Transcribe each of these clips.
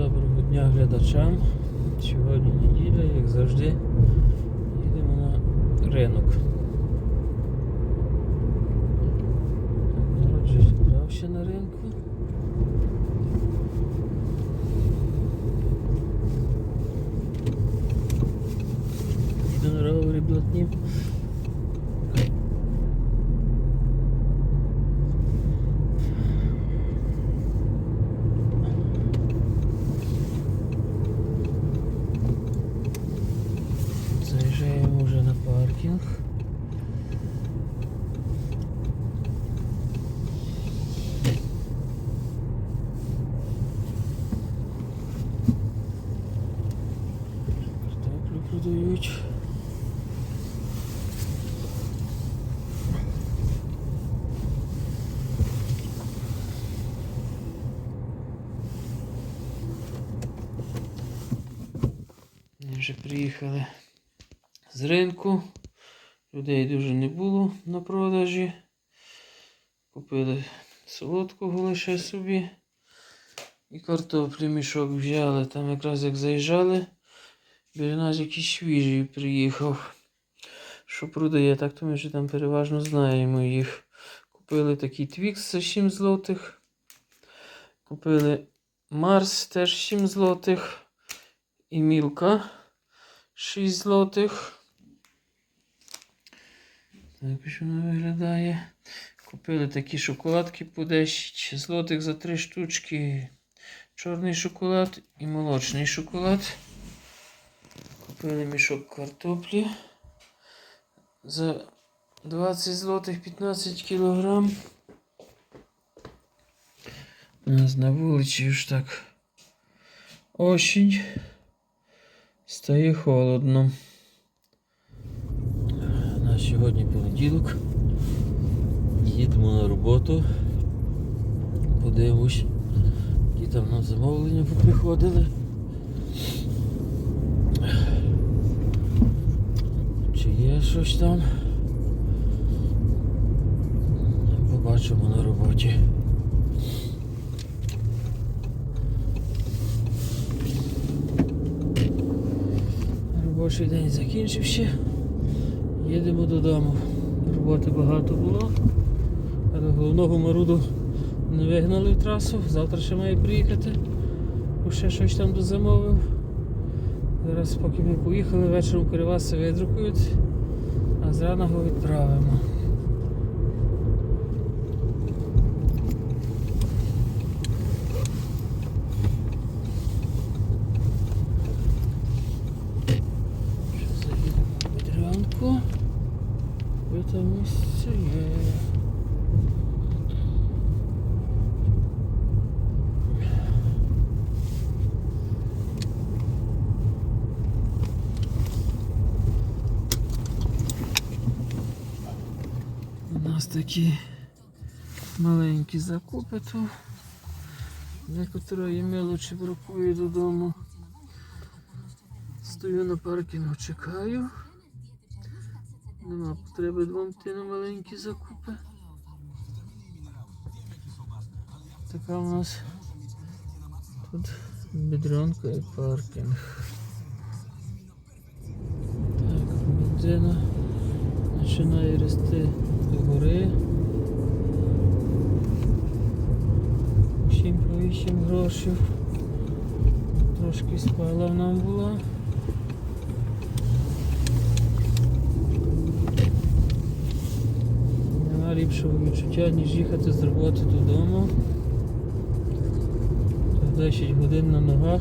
Доброго дня глядачам. Сьогодні неділя, як завжди, їдемо на ринок. Народ вже на ринку. Паркінг. Картоплю продають. Ми вже приїхали з ринку. Людей дуже не було на продажі. Купили солодкого лише собі. І картоплі мішок взяли. Там якраз як заїжджали. Біля нас якийсь свіжий приїхав. Що продає, так то ми вже там переважно знаємо їх. Купили такий твікс за 7 злотих. Купили Марс теж 7 злотих. І Мілка 6 злотих. Так ось вона виглядає. Купили такі шоколадки по 10 злотих за 3 штучки. Чорний шоколад і молочний шоколад. Купили мішок картоплі за 20 злотих 15 кілограм. У нас на вулиці ж так осінь. Стає холодно. Сьогодні понеділок. Їдемо на роботу. Подивимось, які там нам замовлення поприходили. Чи є щось там? Побачимо на роботі. Робочий день закінчився. Їдемо додому. Роботи багато було. Але головного маруду не вигнали в трасу. Завтра ще має приїхати. Бо ще щось там дозамовив. Зараз поки ми поїхали, вечором Криваси видрукують, а зрана відправимо. Що заїдемо в Бедрянку. Там місце є. У нас такі маленькі закупи тут. Некоторої мелочі бракує додому. Стою на паркінгу, чекаю. Нема потреби двом йти на маленькі закупи. Така у нас тут бедронка і паркінг. Так, бензина починає рости до гори. 7 по 8 грошей. Трошки спала нам була. Нема ліпшого відчуття, ніж їхати з роботи додому. 10 годин на ногах.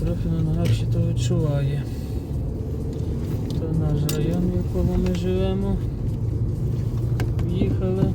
Трохи на ногах ще то відчуває. То наш район, в якому ми живемо. В'їхали.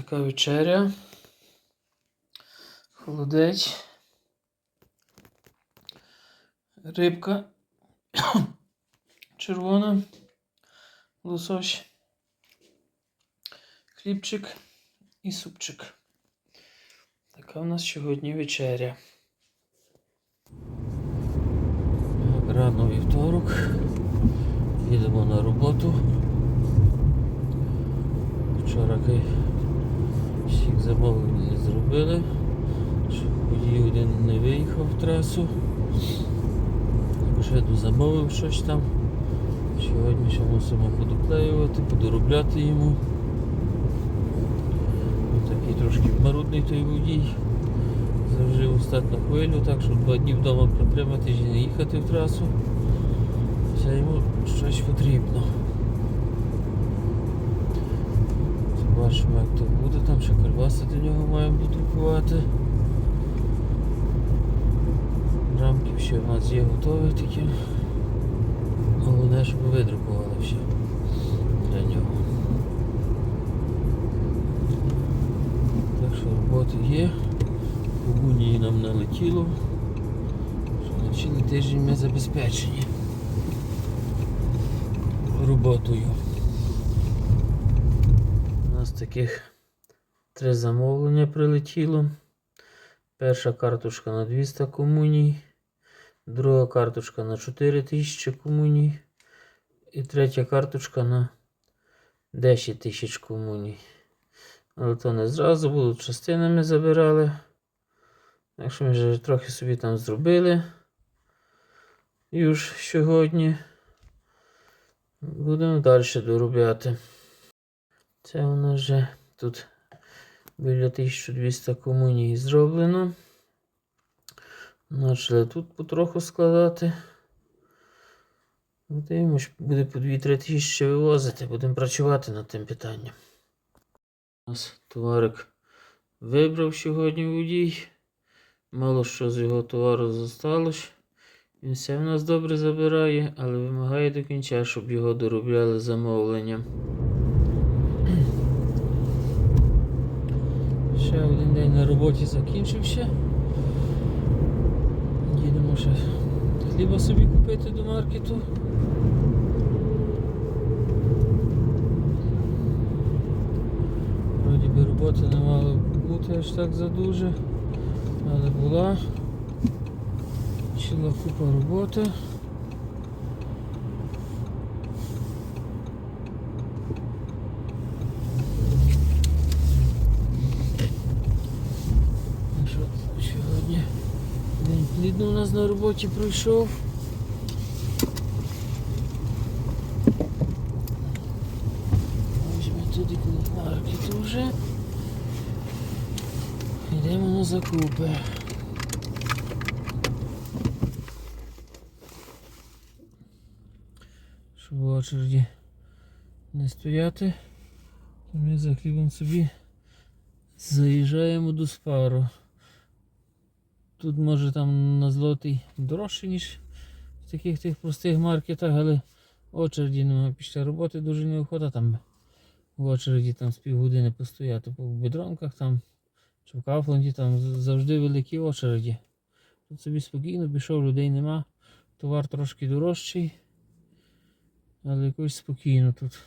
Така вечеря. Холодець. Рибка червона. Лосось. Хлібчик і супчик. Така у нас сьогодні вечеря. Рано вівторок. Їдемо на роботу. Вчора всіх замовлень зробили. Ще Водій один не виїхав в трасу. Ще замовив щось там. Сьогодні ще мусимо подоклеювати, подоробляти йому. Він такий трошки марудний той водій. Завжди устать на хвилю, так що два дні вдома протриматись і не їхати в трасу. Це йому щось потрібно. Побачимо, як то буде, там ще кальваси до нього маємо додрукувати. Рамки ще в нас є готові такі. Головне, щоб видрукували ще для нього. Так що роботи є. Комунії нам налетіло. Що на тиждень ми забезпечені роботою. Таких три замовлення прилетіло. Перша карточка на 200 комуній, друга карточка на 4000 комуній і третя карточка на 10 тисяч комуній. Але то не зразу будуть частинами забирали. Так що ми вже трохи собі там зробили. І ж сьогодні будемо далі доробляти. Це у нас вже тут біля 1200 комуній зроблено. Почали тут потроху складати. Дивимось, буде по 2-3 тисячі вивозити, будемо працювати над тим питанням. У нас товарик вибрав сьогодні водій. Мало що з його товару зосталось. Він все в нас добре забирає, але вимагає до кінця, щоб його доробляли замовленням. Ще один день на роботі закінчився. Їдемо ще хліба собі купити до маркету. Вроді би роботи не мало бути аж так задуже, але була ціла купа роботи. Ну що, Сьогодні день у нас на роботі пройшов. Ось ми туди коло вже. Йдемо на закупи. Щоб в очереді не стояти, то ми за хлібом собі заїжджаємо до спару. Тут може там на злотий дорожче, ніж в таких тих простих маркетах, але очереді немає. Після роботи дуже неохота там в очереді там з півгодини постояти по бедронках там чи в Кафланді там завжди великі очереді. Тут собі спокійно пішов, людей нема. Товар трошки дорожчий. Але якось спокійно тут.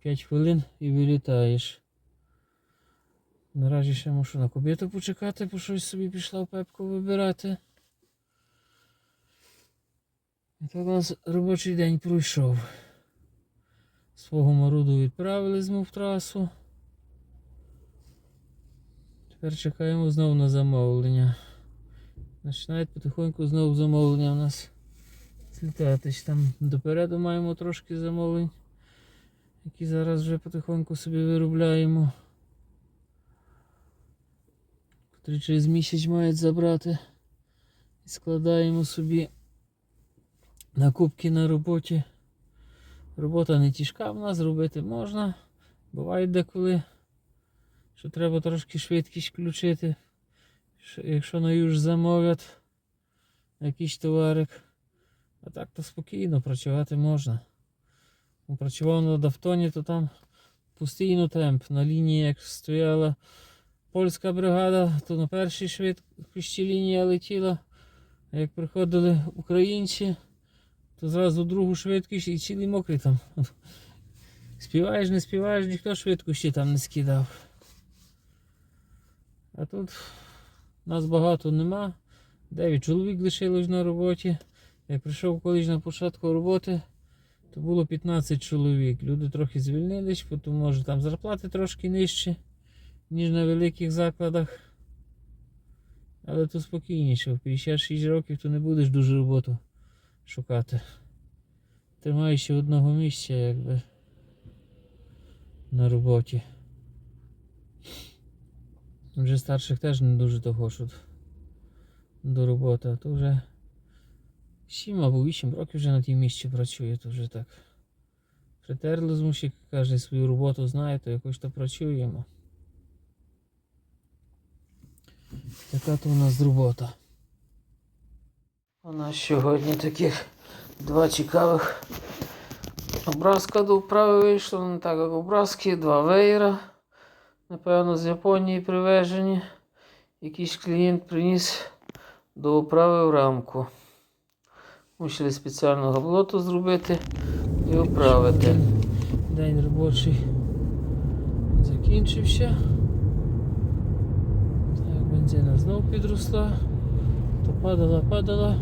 5 хвилин і вилітаєш. Наразі ще мушу на кобіту почекати, бо щось собі пішла в пепку вибирати. І так у нас робочий день пройшов. Свого маруду відправили знову в трасу. Тепер чекаємо знову на замовлення. Починають потихоньку знову замовлення у нас злітатись. Там допереду маємо трошки замовлень, які зараз вже потихоньку собі виробляємо. Котрі через місяць мають забрати. І складаємо собі накупки на роботі. Робота не тяжка в нас, робити можна. Буває деколи, що треба трошки швидкість включити. Якщо на юж замовлять, якийсь товарик. А так то спокійно працювати можна. Ну, Працював на Давтоні, то там постійно темп. На лінії, як стояла польська бригада, то на першій швидкості лінія летіла. А як приходили українці, то зразу другу швидкість і цілий мокрий там. Співаєш, не співаєш, ніхто швидкості там не скидав. А тут нас багато нема. Дев'ять чоловік лишилось на роботі. Я прийшов колись на початку роботи, то було 15 чоловік. Люди трохи звільнились, тому може там зарплати трошки нижчі, ніж на великих закладах. Але то спокійніше, в 56 років то не будеш дуже роботу шукати. Тримаєшся одного місця, якби на роботі. Вже старших теж не дуже то хочуть до роботи, а то вже 7 або 8 років вже на тій місці працює, то вже так. Притерли з муші, каже, свою роботу знає, то якось то працюємо. Така то у нас робота. У нас сьогодні таких два цікавих образка до вправи вийшло, не так як образки, два веєра. Напевно, з Японії привезені. Якийсь клієнт приніс до оправи в рамку. Мусили спеціально габлоту зробити і оправити. День робочий закінчився. Так, бензина знов підросла. То падала, падала.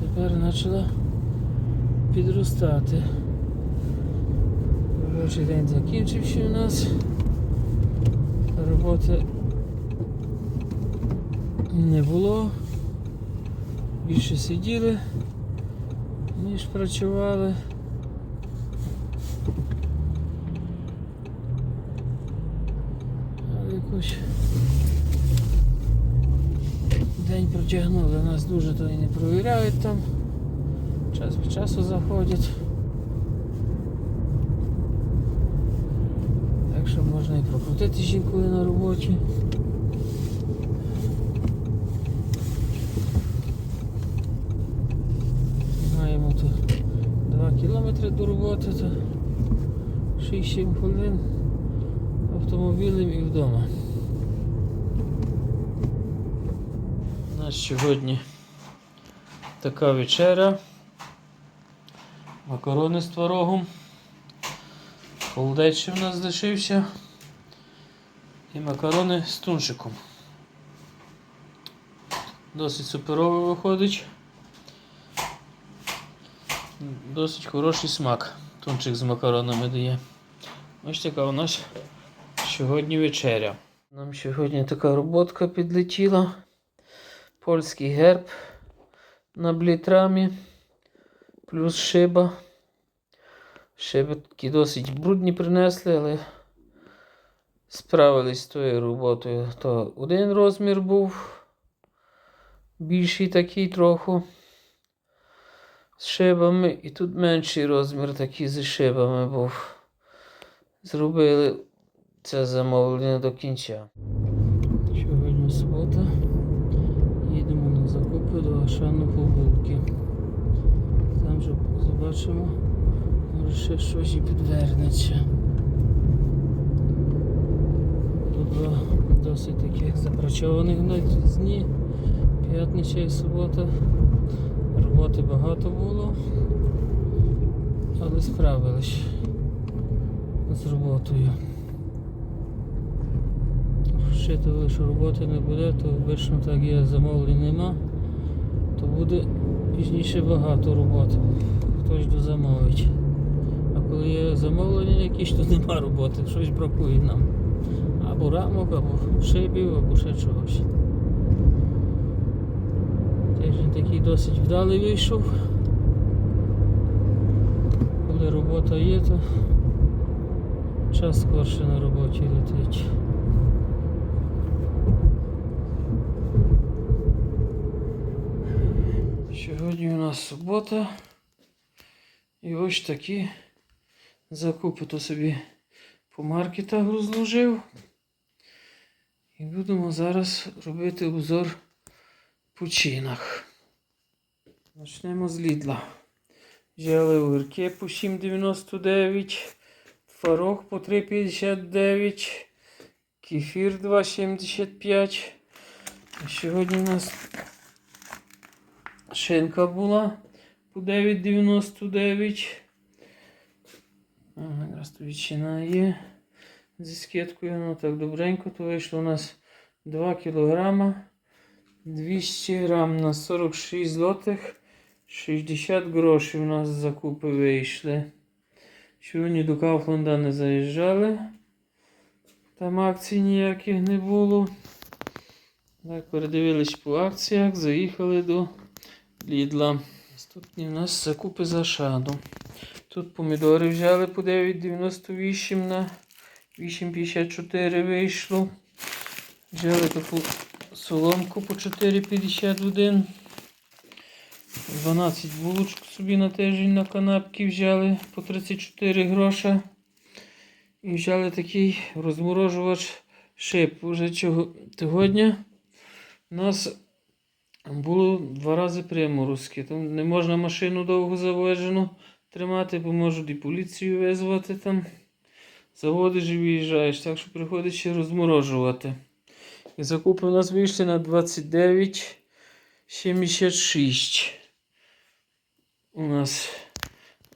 Тепер почала підростати. Робочий день закінчився у нас. Роботи не було. Більше сиділи, ніж працювали. Але якось день протягнули, нас дуже то і не провіряють там. Час від часу заходять. Так що можна і прокрутити жінку на роботі. Маємо тут 2 кілометри до роботи, то 6-7 хвилин автомобілем і вдома. У сьогодні така вечеря. Макарони з творогом. Холодець в нас лишився. І макарони з тунчиком. Досить суперово виходить. Досить хороший смак. Тунчик з макаронами дає. Ось така у нас сьогодні вечеря. Нам сьогодні така роботка підлетіла. Польський герб на блітрамі. Плюс шиба. Шиби такі досить брудні принесли, але справились з тою роботою. То один розмір був більший такий трохи з шибами, і тут менший розмір такий зі шибами був. Зробили це замовлення до кінця. Сьогодні субота. До Ашану Побулки. Там вже побачимо, може ще щось і підвернеться. Тут два досить таких запрацьованих дні. П'ятниця і субота. Роботи багато було, але справились з роботою. Вчитували, що роботи не буде, то обично так є замовлень нема, то буде пізніше багато роботи. Хтось дозамовить. А коли є замовлення якісь, то нема роботи, щось бракує нам. Або рамок, або шибів, або ще чогось. Тиждень такий досить вдалий вийшов. Коли робота є, то час скорше на роботі летить. Сьогодні у нас субота. І ось такі закупи то собі по маркетах розложив. І будемо зараз робити обзор по чинах. Почнемо з Лідла. Взяли огірки по 7,99, творог по 3,59, кефір 2,75. А Сьогодні у нас шинка була по 9,99. Ага, якраз тут зі скидкою. Ну так добренько, то вийшло у нас 2 кілограма. 200 грам на 46 злотих. 60 грошей у нас закупи вийшли. Сьогодні до Кауфланда не заїжджали. Там акцій ніяких не було. Так, передивились по акціях, заїхали до Лідла. Наступні у нас закупи за шаду. Тут помідори взяли по 9,98 на 8,54 вийшло. Взяли таку соломку по 4,51. 12 булочок собі на тиждень на канапки взяли по 34 гроша. І взяли такий розморожувач шип. Уже цього тижня у нас було два рази приморозки. Там не можна машину довго завезену тримати, бо можуть і поліцію визвати там. Заводиш і виїжджаєш, так що приходить ще розморожувати. І закупи у нас вийшли на 29,76. У нас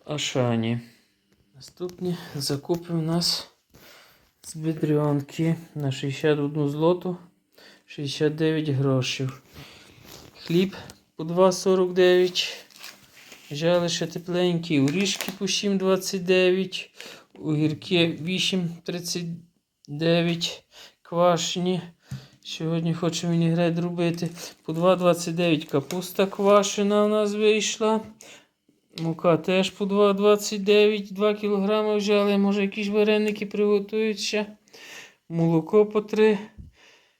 Ашані. Наступні закупи у нас з бедрянки на 61 злоту 69 грошів. Хліб по 2,49. Взяли ще тепленькі орішки по 7,29. Огірки 8,39. Квашені. Сьогодні хочу вінігрет робити. По 2,29 капуста квашена у нас вийшла. Мука теж по 2,29. 2 кг взяли. Може якісь вареники приготують ще. Молоко по 3.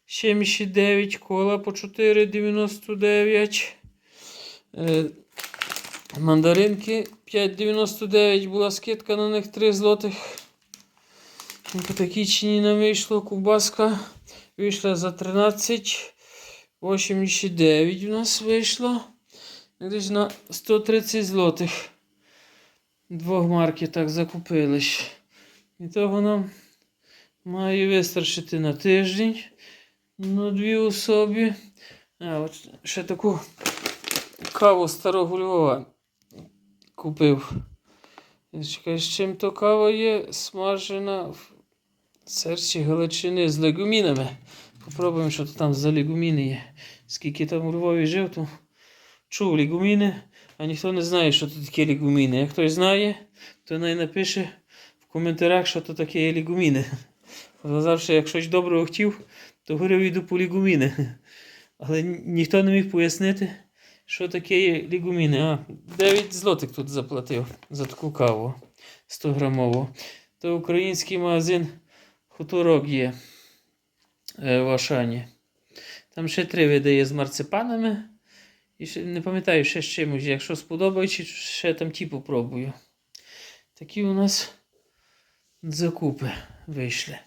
79, кола по 4,99. Е, мандаринки 5,99 була скидка на них 3 злотих. Ну, По такій ціні не вийшло. Кубаска вийшла за 13,89 у нас вийшло. Десь на 130 злотих. Двох маркетах закупились. І того нам має вистачити на тиждень на дві особі. А, от ще таку каву старого Львова купив. Чекай, з чим то кава є смажена в серці Галичини з легумінами. Попробуємо, що то там за легуміни є. Скільки там у Львові жив, то чув легуміни, а ніхто не знає, що то таке легуміни. Як хтось знає, то най напише в коментарях, що то таке є легуміни. Завжди, як щось доброго хотів, то говорив іду по лігуміни. Але ніхто не міг пояснити, що таке є лігуміни. А, 9 злотих тут заплатив за таку каву 100 грамову. То український магазин Хуторок є е, в Ашані. Там ще три види є з марципанами. І ще, не пам'ятаю ще з чимось. Якщо сподобається, ще там ті попробую. Такі у нас закупи вийшли.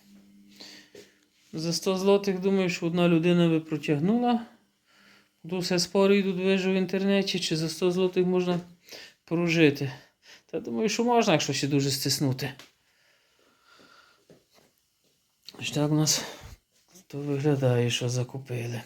За 100 злотих думаю, що одна людина би протягнула. Тут спори йдуть вижу в інтернеті, чи за 100 злотих можна прожити. Та думаю, що можна, якщо ще дуже стиснути. Ось так у нас то виглядає, що закупили.